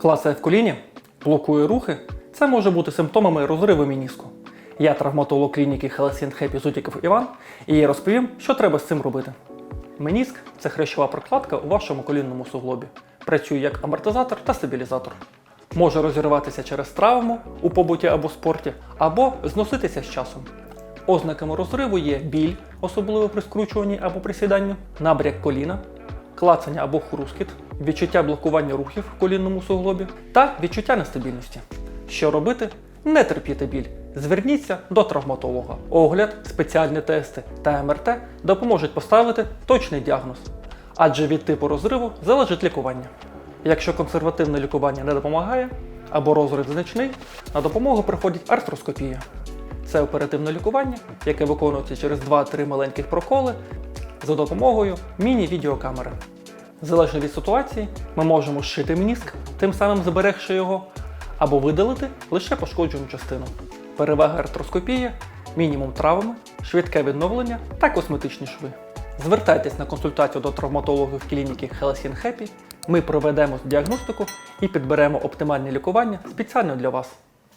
Клацає в коліні, блокує рухи. Це може бути симптомами розриву мініску. Я травматолог клініки Helsinki Happy Зутіков Іван, і я розповім, що треба з цим робити. Меніск це хрящова прокладка у вашому колінному суглобі. Працює як амортизатор та стабілізатор. Може розірватися через травму у побуті або спорті, або зноситися з часом. Ознаками розриву є біль, особливо при скручуванні або присіданні, набряк коліна, клацання або хрускіт, відчуття блокування рухів в колінному суглобі та відчуття нестабільності. Що робити? Не терпіти біль. Зверніться до травматолога. Огляд, спеціальні тести та МРТ допоможуть поставити точний діагноз. Адже від типу розриву залежить лікування. Якщо консервативне лікування не допомагає або розрив значний, на допомогу приходить артроскопія. Це оперативне лікування, яке виконується через 2-3 маленьких проколи за допомогою міні-відеокамери. Залежно від ситуації, ми можемо зшити мініск, тим самим зберегши його, або видалити лише пошкоджену частину. Перевага артроскопії мінімум травми, швидке відновлення та косметичні шви. Звертайтесь на консультацію до травматологів клініки Helsinki Happy. Ми проведемо діагностику і підберемо оптимальне лікування спеціально для вас.